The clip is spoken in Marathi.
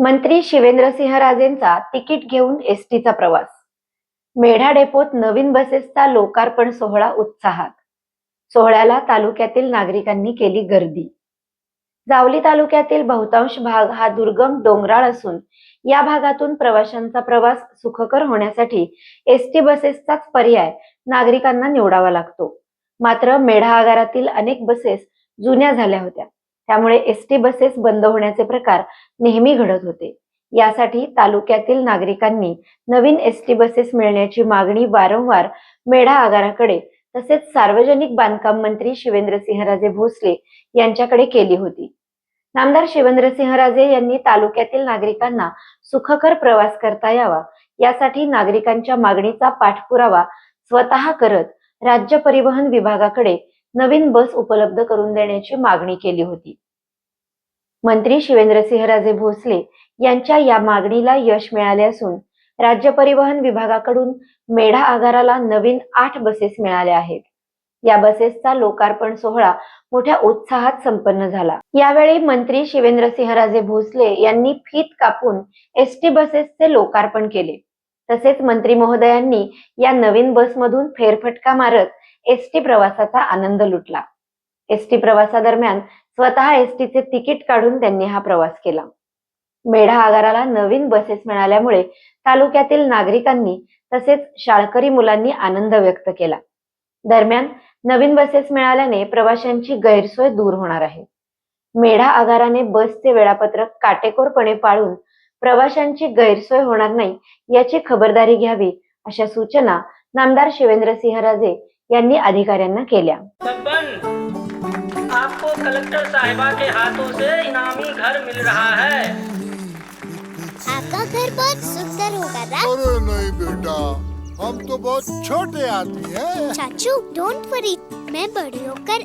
मंत्री शिवेंद्रसिंह राजेंचा तिकीट घेऊन एसटीचा प्रवास. मेढा डेपोत नवीन बसेसचा लोकार्पण सोहळा उत्साहात. सोहळ्याला तालुक्यातील नागरिकांनी केली गर्दी. जावली तालुक्यातील बहुतांश भाग हा दुर्गम डोंगराळ असून या भागातून प्रवाशांचा प्रवास सुखकर होण्यासाठी एसटी बसेसचाच पर्याय नागरिकांना निवडावा लागतो. मात्र मेढा आगारातील अनेक बसेस जुन्या झाल्या होत्या. त्यामुळे एसटी बसेस बंद होण्याचे प्रकार नेहमी घडत होते. यासाठी तालुक्यातील नागरिकांनी नवीन एसटी बसेस मिळण्याची मागणी वारंवार मेढा आगाराकडे तसेच सार्वजनिक बांधकाम मंत्री शिवेंद्रसिंहराजे भोसले यांच्याकडे केली होती. नामदार शिवेंद्रसिंहराजे यांनी तालुक्यातील नागरिकांना सुखकर प्रवास करता यावा यासाठी नागरिकांच्या मागणीचा पाठपुरावा स्वतः करत राज्य परिवहन विभागाकडे नवीन बस उपलब्ध करून देण्याची मागणी केली होती. मंत्री शिवेंद्रसिंहराजे भोसले यांच्या या मागणीला यश मिळाले असून राज्य परिवहन विभागाकडून मेढा आगाराला नवीन आठ बसेस मिळाल्या आहेत. या बसेसचा लोकार्पण सोहळा मोठ्या उत्साहात संपन्न झाला. यावेळी मंत्री शिवेंद्रसिंहराजे भोसले यांनी फीत कापून एसटी बसेसचे लोकार्पण केले. तसेच मंत्री महोदयांनी या नवीन बसमधून फेरफटका मारत एसटी प्रवासाचा आनंद लुटला. एसटी प्रवासादरम्यान स्वतः एसटीचे तिकीट काढून त्यांनी हा प्रवास केला. मेढा आगाराला नवीन बसेस मिळाल्यामुळे तालुक्यातील नागरिकांनी तसेच शाळकरी मुलांनी आनंद व्यक्त केला. दरम्यान नवीन बसेस मिळाल्याने प्रवाशांची गैरसोय दूर होणार आहे. मेढा आगाराने बसचे वेळापत्रक काटेकोरपणे पाळून प्रवाशांची गैरसोय होणार नाही याची खबरदारी घ्यावी अशा सूचना नामदार शिवेंद्रसिंहराजे यांनी अधिकाऱ्यांना केल्या. आपको कलेक्टर साहिबा के हाथों से इनामी घर मिल रहा है। आपका घर बहुत सुंदर होगा अरे नहीं बेटा हम तो बहुत छोटे आदमी हैं। चाचू डोंट वरी मैं बड़ी होकर